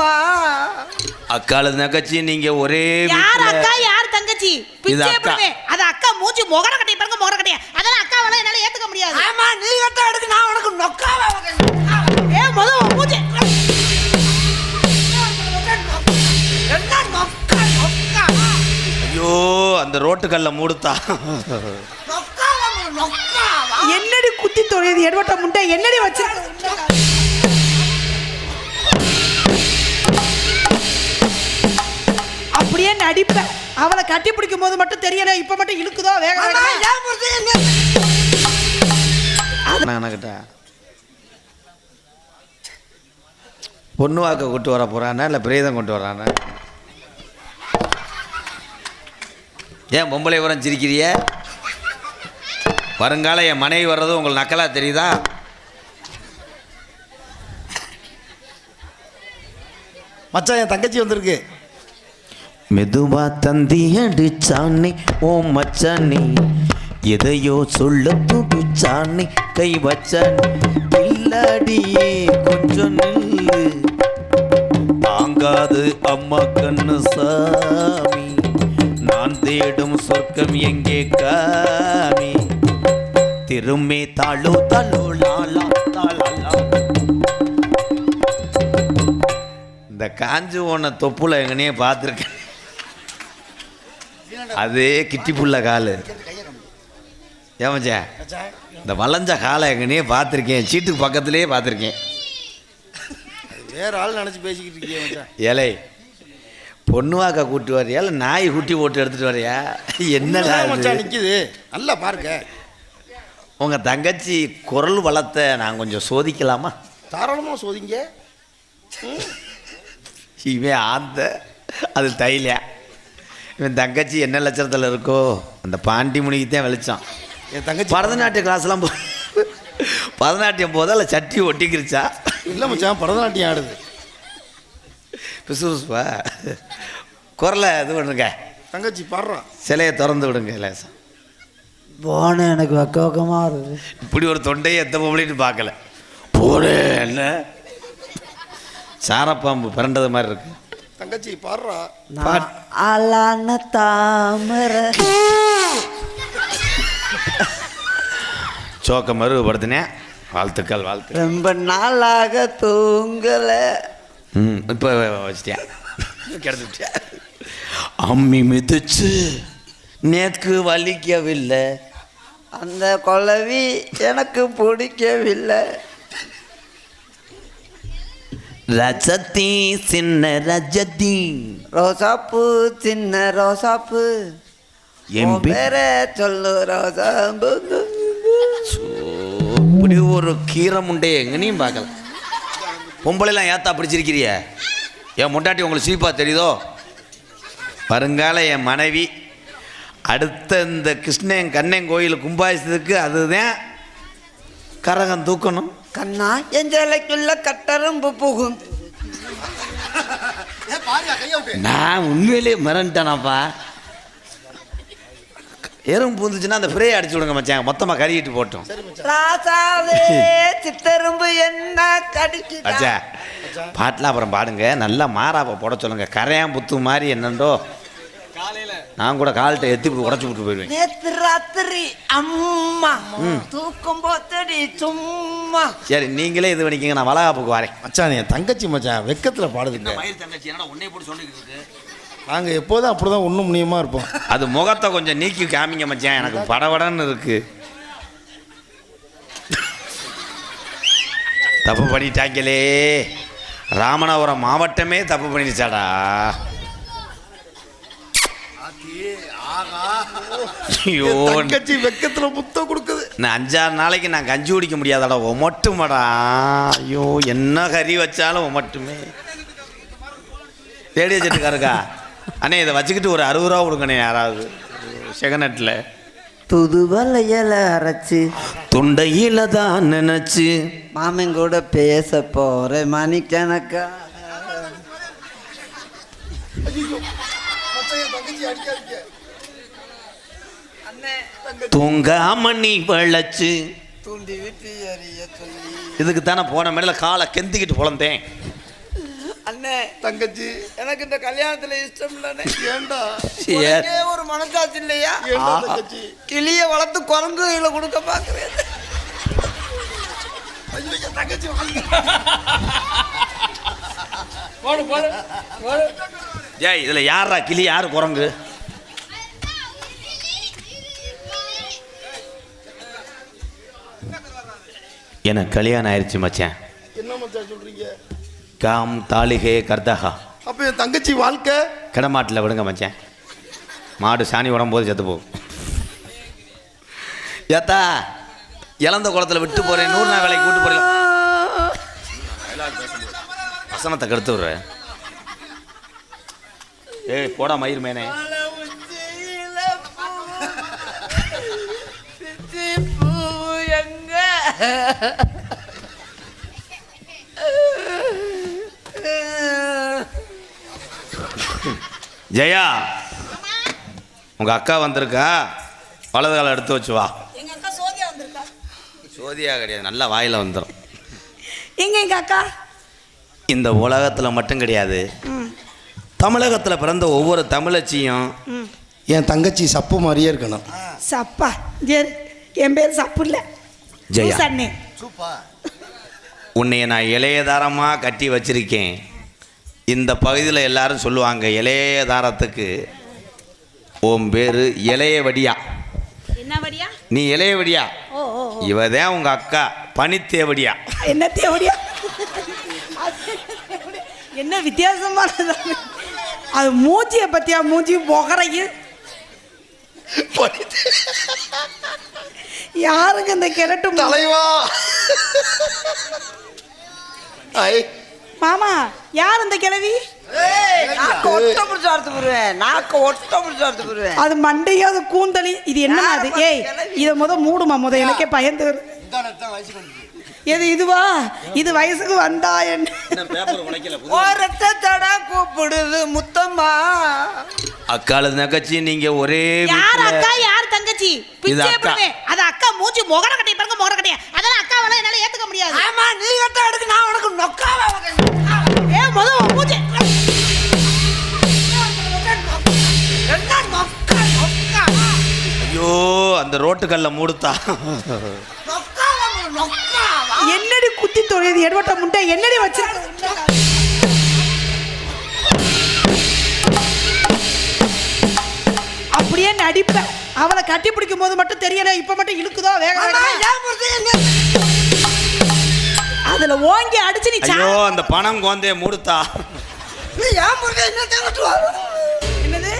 அம்மா. அக்கால தங்கச்சி நீங்க ஒரே யார் அக்கா யார் தங்கச்சி? பிச்சை அக்கா. போடுவேன் அது அக்கா மூஞ்சி முகர கட்டி பாருங்க முகர கட்டி அதெல்லாம் அக்கா வேலை என்னால ஏத்துக்க முடியாது. ஆமா நீ கட்ட எடுக்கு நான் உனக்கு நொக்காவ ஏ முத மூஞ்சி. என்ன நொக்கா நொக்கா? ஐயோ அந்த ரோட்டுக்கல்ல மூடுத்தா. என்னடி குத்தி தொழில் எடுவட்ட முட்டை என்னடி வச்சிருக்க அப்படியே நடிப்பேன் அவளை கட்டி பிடிக்கும் போது மட்டும் தெரியல இப்ப மட்டும் இழுக்குதோ வேக அம்மா வேகமா? ஏன் புரிஞ்சு என்ன கிட்ட? பொண்ணு வாக்க கூட்டு வர போறானா இல்லை பிரேதம் கொண்டு வரானா? ஏன் பொம்பளை உரம் சிரிக்கிறிய? வருங்கால என் மனைவி வர்றது உங்களுக்கு நக்கலா தெரியுதா? மச்சான் என் தங்கச்சி வந்திருக்கு. மெதுவா தந்தி அடிச்சானே ஓ மச்சானே எதையோ சொல்ல துடிச்சானே கை வச்சானே பில்லாடியே கொஞ்சம் நில்லு. தாங்காது அம்மா கண்ணு சாமி நான் தேடும் சொர்க்கம் எங்கே காமி திரும்பி தாளோ தாளோ லாலா தாளா இந்த காஞ்சு ஓன தொப்புல எங்கனே பார்த்துருக்கேன். அதே கிட்டி புள்ள காலு ஏமாச்சா இந்த வளைஞ்ச காலை எங்கனையே பார்த்துருக்கேன். சீட்டுக்கு பக்கத்துலேயே பார்த்துருக்கேன். வேற ஆள் நினைச்சு பேசிக்கிட்டு இருக்கீங்க மச்சான். ஏலே பொண்ணு வாக்க கூட்டி வரியா? இல்லை நாய் குட்டி போட்டு எடுத்துட்டு வரியா? என்னடா? நிக்குது. நல்லா பாருங்க. உங்க தங்கச்சி குரல் வளத்தை நான் கொஞ்சம் சோதிக்கலாமா? தாராளமா சோதிங்க. இவன் ஆந்த அது தைல. இவன் தங்கச்சி என்ன லட்சணத்தில் இருக்கோ அந்த பாண்டி முனிக்கு தான் வெளிச்சான் என் தங்கச்சி பரதநாட்டிய கிளாஸ்லாம் போ பரதநாட்டியம் போதா இல்லை சட்டி ஒட்டிக்கிருச்சா? இல்ல மச்சான் பரதநாட்டியம் ஆடுது. பிசுபிசுப்பா குரலை இது பண்ணுங்க. தங்கச்சி பாடுறான் சிலையை திறந்து விடுங்க லேசா. போன எனக்கு வக்க வக்கமா இருக்கு இப்படி ஒரு தொண்டையை எத்த பொம்பளைன்னு பார்க்கல. போடு என்ன? சாரப்பாம்பு பிறண்டது மாதிரி இருக்கு. தங்கச்சி பாடுறா. நான் அலான தாமரை. சோக்க மறுபடுத்தினேன். வாழ்த்துக்கள் வாழ்த்து. ரொம்ப நாளாக தூங்கல. ம் இப்போ வச்சிட்டியா? கிடந்துட்டியா அம்மி மிதிச்சு நேக்கு வலிக்கவில்லை. அந்த குழவி எனக்கு பிடிக்கவில்லை. ரஜதி சின்ன ரஜதி. ரோசாப்பூ சின்ன ரோசாப்பூ. என் பேரை சொல்லு ரோசாப்பூ சோ, இப்படி ஒரு கீரை முண்டையை எங்கனையும் பார்க்கல. பொம்பளைலாம் ஏத்தா பிடிச்சிருக்கிறிய? என் முண்டாட்டி உங்களுக்கு சீப்பா தெரியுதோ? வருங்கால என் மனைவி அடுத்த இந்த கிருஷ்ணன் கண்ணன் கோயில் கும்பாபிஷத்துக்கு அதுதான் கரகம் தூக்கணும். கண்ணா என் ஜலைக்குள்ள கட்டரும்பு புகும். நான் உண்மையிலேயே மிரண்டேனாப்பா. எறும்பு பூந்துச்சுன்னா அந்த ஃப்ரே அடிச்சு விடுங்க மச்சான். மொத்தமாக கறிக்கிட்டு போட்டோம். ராசாவே சித்தரும்பு என்ன கடிக்குதா? அச்சா பாட்டில் அப்புறம் பாடுங்க. நல்லா மாறாப்ப போட சொல்லுங்க. கரையான் புத்து மாதிரி என்னண்டோ. நான் கூட கால்கிட்ட எத்தி உடச்சி விட்டு போயிடுவேன். நேத்து ராத்திரி அம்மா தூக்கம் போத்தடி சும்மா. சரி நீங்களே இது பண்ணிக்கங்க நான் வளகாப்புக்கு வரேன். மச்சான் என் தங்கச்சி மச்சான் வெக்கத்துல பாடுதுங்க மயில் தங்கச்சி என்னடா உன்னை போட்டு சொல்லிக்கிட்டு இருக்கு? நாங்க எப்போதும் அப்படிதான் ஒண்ணும் முனியமா இருப்போம். அது முகத்தை கொஞ்சம் நீக்கி காமிங்க மச்சான் எனக்கு படபடன்னு இருக்கு. தப்பு பண்ணிட்டாங்களே. ராமநாதபுரம் மாவட்டமே தப்பு பண்ணிடுச்சாடா. ஐயோ. தங்கச்சி வெக்கத்துல முத்தம் கொடுக்குது. நான் அஞ்சாறு நாளைக்கு நான் கஞ்சி குடிக்க முடியாதாடா ஒமட்டுமாடா ஐயோ என்ன கறி வச்சாலும் ஒமட்டுமே ரேடியோ செட்டுக்காருக்கா அண்ணே இதை வச்சுக்கிட்டு ஒரு அறுபது ரூபா கொடுங்கண்ணே யாராவது. செகநட்டில் புதுவலையில அரைச்சு. தொண்டையில தான் நினைச்சு. மாமன் கூட பேச போறேன் மணிக்கணக்கா. தூங்காம நீ வளைச்சு. தூண்டி விட்டு எறிய சொல்லி. இதுக்கு தானே போன மேல காலை கெந்திக்கிட்டு புலந்தேன். அண்ணே தங்கச்சி. எனக்கு இந்த கல்யாணத்துல இஷ்டம் இல்லைண்ணே. ஏண்டா? உனக்கே ஒரு மனசாட்சி இல்லையா? தங்கச்சி? கிளிய வளர்த்து குரங்கு கையில கொடுக்க பாக்குறேன் தங்கச்சி வாங்க. ஏய் இதுல யாரா கிளி? யாரு குரங்கு? எனக்கு கல்யாணம் ஆயிடுச்சு மச்சான். என்ன மச்சான் சொல்றீங்க? காம் தாலிகே கர்தகா அப்ப என் தங்கச்சி வாழ்க்கை? கிடமாட்டில் விடுங்க மச்சான். மாடு சாணி உடம்போது செத்து போகும். ஏத்தா இழந்த குளத்துல விட்டு போறேன் நூறு நாள் வேலைக்கு கூட்டு போறேன். வசனத்தை கெடுத்து விடுற ஏய் போடா மயிர் மேனே. ஜெயா உங்க அக்கா வந்திருக்கா? வலது காலை எடுத்து வச்சு வா. சோதியா வந்திருக்கா? சோதியா கிடையாது நல்லா வாயில வந்துடும் எங்க எங்க அக்கா? இந்த உலகத்தில் மட்டும் கிடையாது. தமிழகத்தில் பிறந்த ஒவ்வொரு தமிழச்சியும் என் தங்கச்சி சப்பு மாதிரியே இருக்கணும். சப்பா என் பேர் சப்பு இல்ல. ஜெயா. அண்ணே உன்னைய நான் இளையதாரமாக கட்டி வச்சிருக்கேன். இந்த பகுதியில் எல்லாரும் சொல்லுவாங்க இளையதாரத்துக்கு உன் பேர் என்ன வடியா? நீ ஓ ஓ. இவதான் உங்க அக்கா பனித்தேவடியா என்ன தேவடியா? என்ன வித்தியாசமானது? அது மூஞ்சிய பத்தியா? மூஞ்சி முகரையும் யாருங்க இந்த கிழட்டு மு- தலைவா. மாமா யார் இந்த கிழவி? நாக்க ஒட்ட பிடிச்சா அறுத்து போடுவேன் நாக்க ஒட்ட பிடிச்சா அறுத்து போடுவேன் அது மண்டையும் அது கூந்தலி. இது என்ன அது? ஏய் இதை முத மூடுமா முத எனக்கே பயந்து. எது இதுவா? இது வயசுக்கு வந்தா என்ன? பேப்பர் உடைக்கல ஒருத்த தடா கூப்பிடுது முத்தம்மா. அக்கால நகச்சி நீங்க ஒரே யார் அக்கா யார் தங்கச்சி? பிச்சை அக்கா. அது அக்கா மூஞ்சி முகர கட்டி பாருங்க முகர கட்டி அதெல்லாம் அக்கா வேலை என்னால ஏத்துக்க முடியாது. ஆமா நீ கட்ட எடுக்கு நான் உனக்கு நொக்காவ ஏ முத என்ன நொக்கா நொக்கா? ஐயோ அந்த ரோட்டுக்கல்ல மூடுத்தா. நொக்காவ நொக்கா. என்னடி குத்தி தொழில் எடுவட்ட முட்டை என்னடி வச்சிருக்க அப்படியே நடிப்பேன் அவளை கட்டி பிடிக்கும் போது மட்டும் தெரியல இப்ப மட்டும் இழுக்குதோ வேக அதுல ஓங்கி அடிச்சு நீ ஐயோ அந்த பணம் கோந்தே மூடுத்தா. நீ ஏன் புரிஞ்சு என்ன என்னது?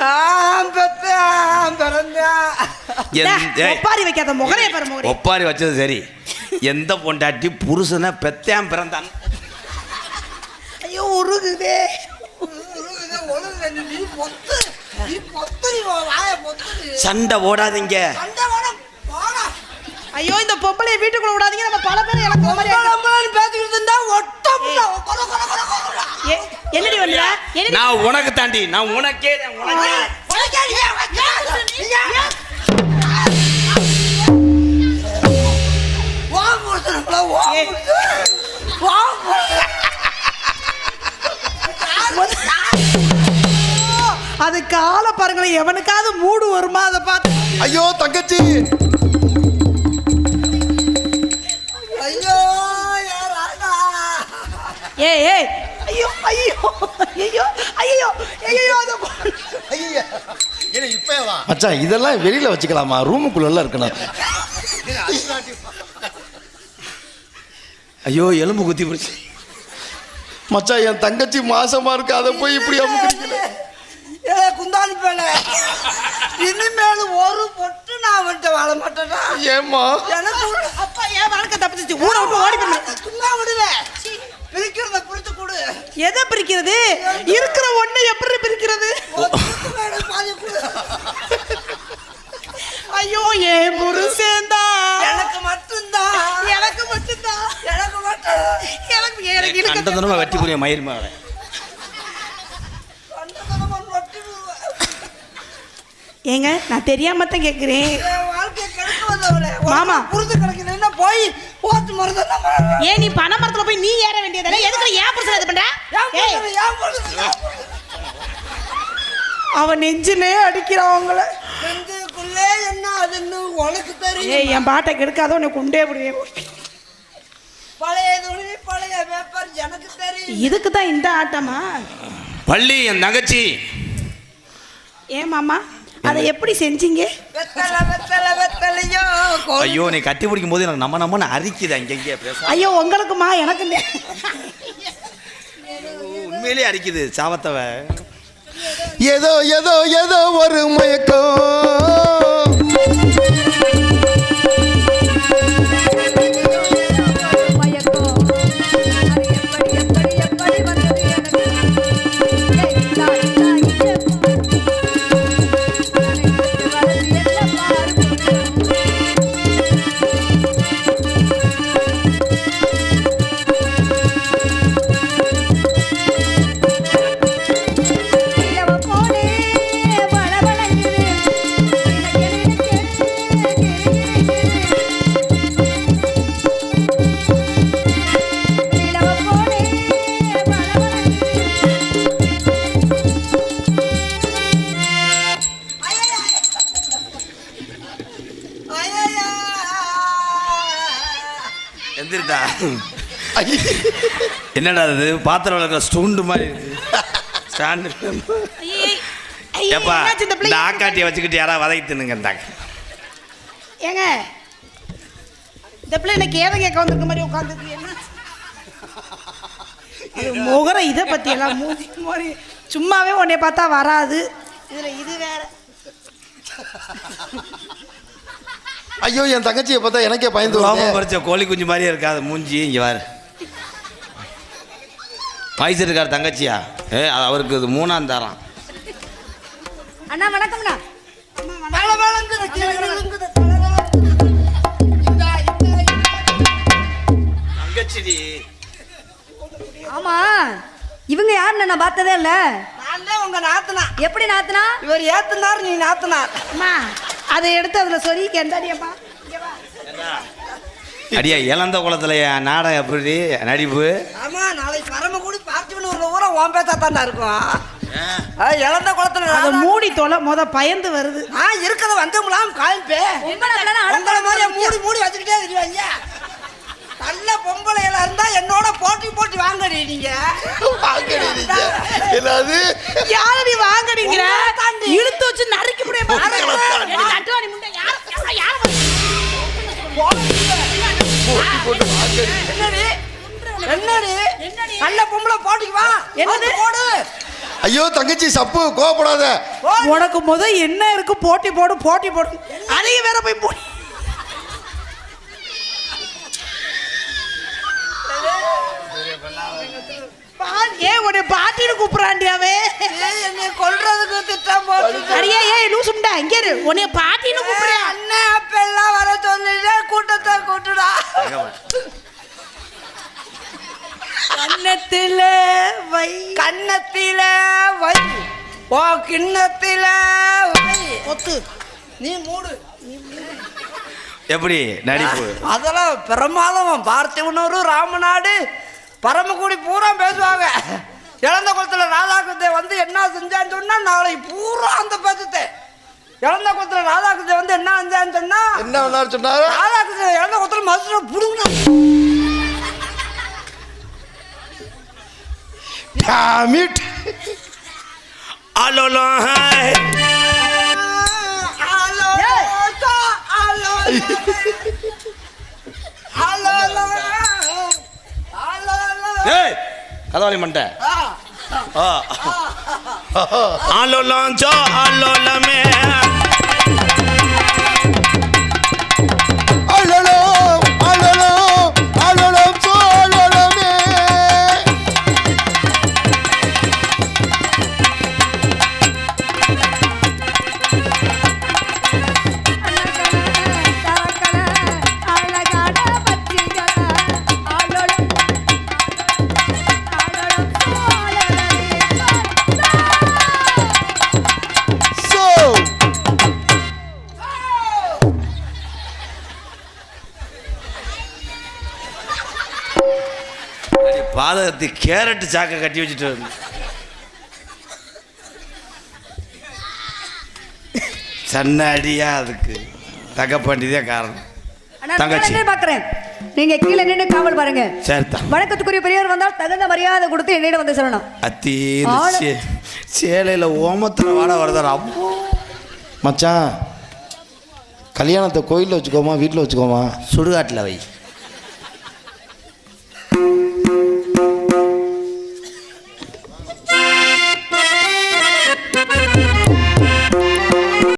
நான் பெத்தேன் பிறந்தேன். ஒப்பாரி வைக்காத முகரைய பாரு ஒப்பாரி வச்சது சரி. எந்த பொண்டாட்டி புருஷனை பெத்தேன் பிறந்தான்? ஐயோ உருகுதே. சண்டை ஓடாதீங்க சண்டை ஐயோ இந்த பொம்பளைய வீட்டுக்குள்ள விடாதீங்க. நம்ம பல பேர் இழக்கிற மாதிரி பேசிக்கிட்டு இருந்தா ஒட்ட முடியல. கொல கொல கொல கொல ஏ, என்னடி வந்தா? நான் உனக்கு தாண்டி நான் உனக்கே அது கால பாருங்களேன் எவனுக்காவது மூடு வருமா அதை பார்த்து. ஐயோ தங்கச்சி. ஏ ஏ ஐயோ ஐயோ ஐயோ ஐயோ ஐயோ அதை பா- மச்சான் இதெல்லாம் வெளியில வச்சுக்கலாமா? ரூமுக்குள்ள இருக்கணும். ஐயோ எலும்பு குத்தி பிடிச்சி. மச்சான் என் தங்கச்சி மாசமா இருக்கு அதை போய் இப்படி அமுக்குறீங்களே ஏ குந்தால பாதிப்பேல இனிமேல் ஒரு பொட்டு நான் அவன்கிட்ட வாழ மாட்டேனா ஏம்மா? எனக்கு ஒரு- அப்பா ஏன் வாழ்க்கை தப்பிச்சு ஊரை விட்டு ஓடி சும்மா விடுல பிரிக்கிறத பிரித்து கொடு. எதை பிரிக்கிறது? இருக்கிற ஒண்ணு எப்படி பிரிக்கிறது. ஐயோ ஏன் புருஷன்தா எனக்கு மட்டும்தான் எனக்கு மட்டும்தான் எனக்கு மட்டும். எனக்கு எனக்கு இழுக்க கண்டதனமா வெட்டி புரிய நொட்டி விடுவேன். ஏங்க நான் தெரியாம தான் கேக்குறேன். என் வாழ்க்கையை கெடுக்க வந்தவளே. மாமா. புரிஞ்சு கிடைக்கலன்னா போய் போத்து பண்ண? ஏன் நீ பனை மரத்துல போய் நீ ஏற வேண்டியதானே எதுக்கு ஏன் புருஷன் இது பண்ற? ஏன் ஏய்? அவன் நெஞ்சிலே அடிக்கிறான் அவங்கள. நெஞ்சுக்குள்ளே என்ன அதுன்னு உனக்கு தெரியும்? ஏய் என் பாட்டை கெடுக்காத உன்னை கொண்டே விடுவேன் பழைய துணி பழைய பேப்பர் எனக்கு தெரியும் இதுக்கு தான் இந்த ஆட்டமா? பள்ளி என் தங்கச்சி. ஏன் மாமா? அதை எப்படி செஞ்சீங்க. ஐயோ நீ கட்டி பிடிக்கும் போது எனக்கு நம்ம நம்மன்னு அரிக்குது அங்கங்கே ஐயோ உங்களுக்குமா எனக்கு இல்ல. உண்மையிலேயே அரிக்குது சாவத்தவ ஏதோ ஏதோ ஏதோ ஒரு மயக்கம் என்னடா இது? பாத்திரம் விளக்குற ஸ்டூண்டு மாதிரி இருக்கு. ஸ்டாண்டு ஏப்பா இந்த? ஆக்காட்டியை வச்சுக்கிட்டு யாராவது வதக்கி தின்னுங்க இந்தாங்க ஏங்க இந்த பிள்ளை என்ன கேத கேட்க வந்திருக்க மாதிரி உட்காந்துருக்கு என்ன அது முகர இதை பத்தி எல்லாம் மூஞ்சி மாதிரி சும்மாவே உன்னைய பார்த்தா வராது. இதுல இது வேற. ஐயோ என் தங்கச்சியை பார்த்தா எனக்கே பயந்து வருதே. பறிச்ச கோழி குஞ்சு மாதிரியே இருக்காது. மூஞ்சி இங்கே வாரு வயசு இருக்கார் தங்கச்சியா? ஏ அது அவருக்கு இது மூணாம் தரம். அண்ணா வணக்கம்ண்ணா. தங்கச்சிடி. ஆமா இவங்க யாருன்னு நான் பார்த்ததே இல்ல. நான் தான் உங்க நாத்தனா. எப்படி நாத்துனா? இவர் ஏத்துனார் நீ நாத்தனார். அம்மா அதை எடுத்து அதுல சொல்லி கெந்தாடியம்மா. அடியா இளந்த குளத்துல நாடகம் எப்படி? நடிப்பு? ஆமா நாளைக்கு ஊரா உன் பேத்தா தாண்டா இருக்கும். இழந்த குளத்துல அதை நான்? மூடி தொலை முத பயந்து வருது. ஆ இருக்கத வந்தவங்களாம் காமிப்பே பொம்பளை பிள்ளைனா உங்களை மாதிரியே அடக்கம் மூடி மூடி வச்சுக்கிட்டே தெரியுவாங்க நல்ல பொம்பளைகளா இருந்தா என்னோட போட்டி போட்டி வாங்கடி நீங்க. என்னது? யாரு நீ வாங்கடிங்கிற. இழுத்து வச்சு நறுக்கி முடிய என்னடி? என்னடி? நல்ல பொம்பளை போட்டிக்கு வா. என்னது? போடு. ஐயோ தங்கச்சி சப்பு கோவப்படாத. போடு. உனக்கு முத என்ன இருக்கு? போட்டி போடு போட்டி போடு. அதையும் வேற போய் போடி பா- ஏன் உன்னை பாட்டின்னு கூப்பிடுறாண்டியாவே? ஏய், என்னை கொல்றதுக்கு திட்டம் போட்டு அடியே ஏய் லூசுண்டா இங்க இரு. பாட்டின்னு கூப்பிடுறேன். அண்ணன் அப்ப எல்லாம் வர சொல்லிட்டு கூட்டத்தை கூட்டுடா. கண்ணத்துல வை. கன்னத்தில வை. ஓ கிண்ணத்தில வை. கொத்து நீ மூடு. எப்படி? நடிப்பு. அதெல்லாம் பிரமாதம் பார்த்திவனூர் ராமநாடு பரமக்குடி பூரா பேசுவாங்க. இழந்த குளத்துல ராதாகிருத்தை வந்து என்ன செஞ்சான்னு சொன்னா நாளைக்கு பூரா அந்த பேசுதே. இழந்த குளத்துல ராதாகிருத்தை வந்து என்ன செஞ்சான்னு சொன்னா என்ன சொன்னாரு? ராதாகிருஷ்ணன் இழந்த குளத்துல மதுரை புடுங்கணும் ஹலோ ஏய் கதவாளி மண்டை ஆலோலம் சோ ஆலோலமே பாதகத்தை கேரட் சாக்கை கட்டி வச்சுட்டு வந்து. சன்னடியா அதுக்கு. தகப்பண்டிதே காரணம். தங்கச்சி. நான் பாக்குறேன் நீங்க கீழே நின்று காவல் பாருங்க. சரிதான் வணக்கத்துக்குரிய பெரியவர் வந்தால் தகுந்த மரியாதை கொடுத்து என்னிடம் வந்து சொல்லணும். அத்தி சேலையில் ஓமத்தில் வாட வருதாரா அப்போ. மச்சான் கல்யாணத்தை கோயிலில் வச்சுக்கோமா வீட்டில் வச்சுக்கோமா? சுடுகாட்டில் வை.